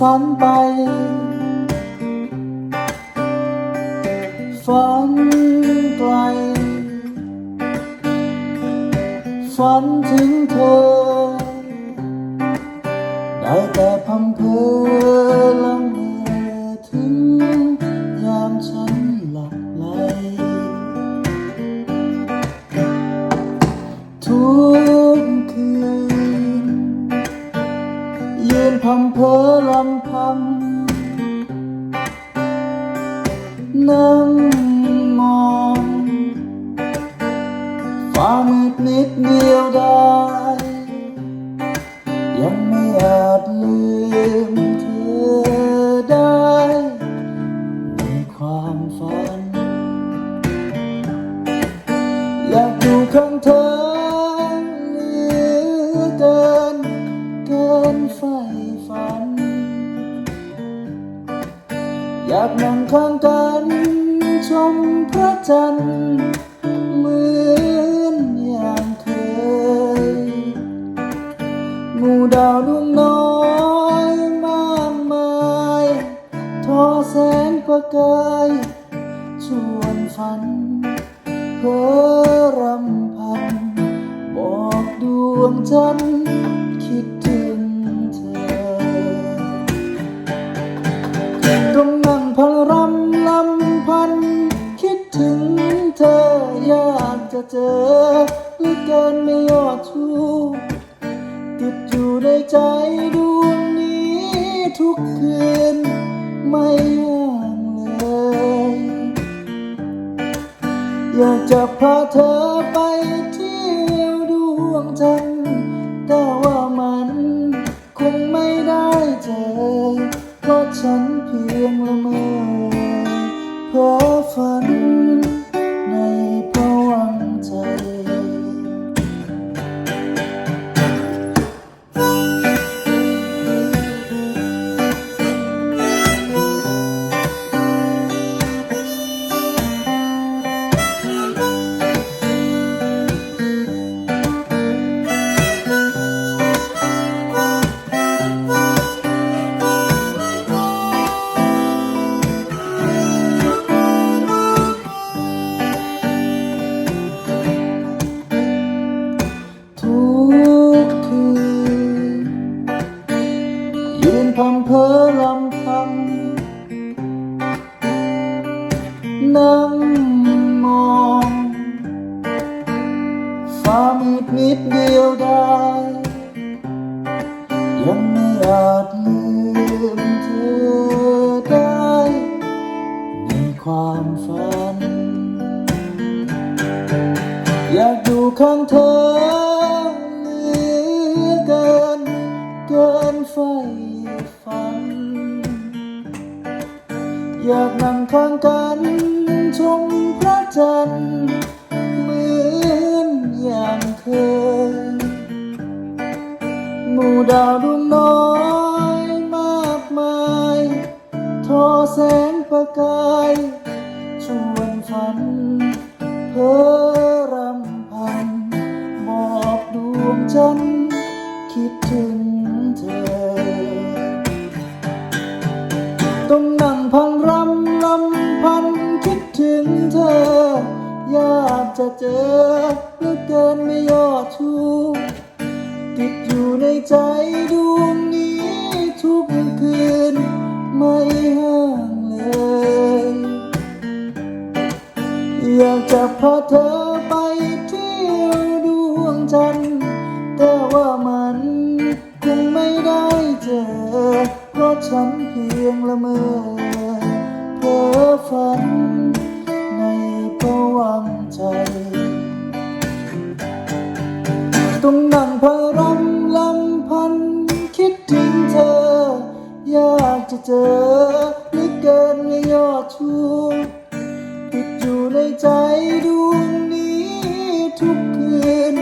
ฝันไป ฝันไกล ฝันถึงเธอ ได้แต่พังเพอ ยืนพำเพอลำพังนั่งมองฟ้ามืดนิดเดียวได้ ยังไม่อาจลืมเธอได้ในความฝัน อยากอยู่ข้างเธอ อยากนั่งข้างกัน ชมพระจันทร์เหมือนอย่างเคยหมู่ดาวดวงน้อยมากมายทอแสงประกายชวนฝันเพ้อรำพัน บอกดวงจันทร์ จะเจอเหลือเกินไม่ยอดชูติดอยู่ในใจดวงนี้ทุกคืน ไม่ห่างเลย อยากจะพาเธอไปเที่ยวดวงจันทร์แต่ว่ามันคงไม่ได้เจอเพราะฉันำเพอลำพังนั่งมองฟ้ามืดมิดเดียวได้ยังไม่อาจลืมเธอได้ ในความฝัน อยากอยู่ข้างเธอเหลือเกินเกินไฟ อยากนั่งข้างกันชมพระจันทร์เหมือนอย่างเคย หมู่ดาวดวงน้อยมากมายทอแสงประกายชวนฝันเพ้อรำพันบอกดวงจันทร์คิดถึง เจอเหลือเกินไม่ยอดชูติดอยู่ในใจดวงนี้ทุกคืน ไม่ห่างเลย อยากจะพาเธอไปเที่ยวดวงจันทร์แต่ว่ามันคงไม่ได้เจอ เพราะฉันเพียงละเมอเพ้อฝัน ใจต้องนั่งพารำลำพัน คิดถึงเธอ อยากจะเจอเหลือเกินไม่ยอดชูติดอยู่ในใจดวงนี้ทุกคืน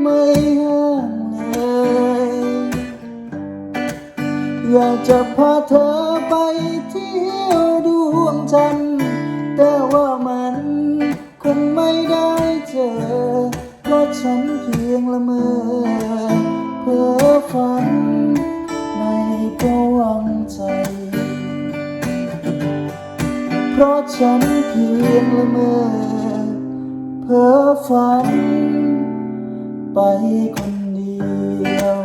ไม่ห่างเลยอยากจะพาเธอไปเที่ยวดวงจันทร์แต่ว่ามัน คงไม่ได้เจอเพราะฉันเพียงละเมอเพ้อฝันในภก็วังใจ เพราะฉันเพียงละเมอเพ้อฝัน ไปคนเดียว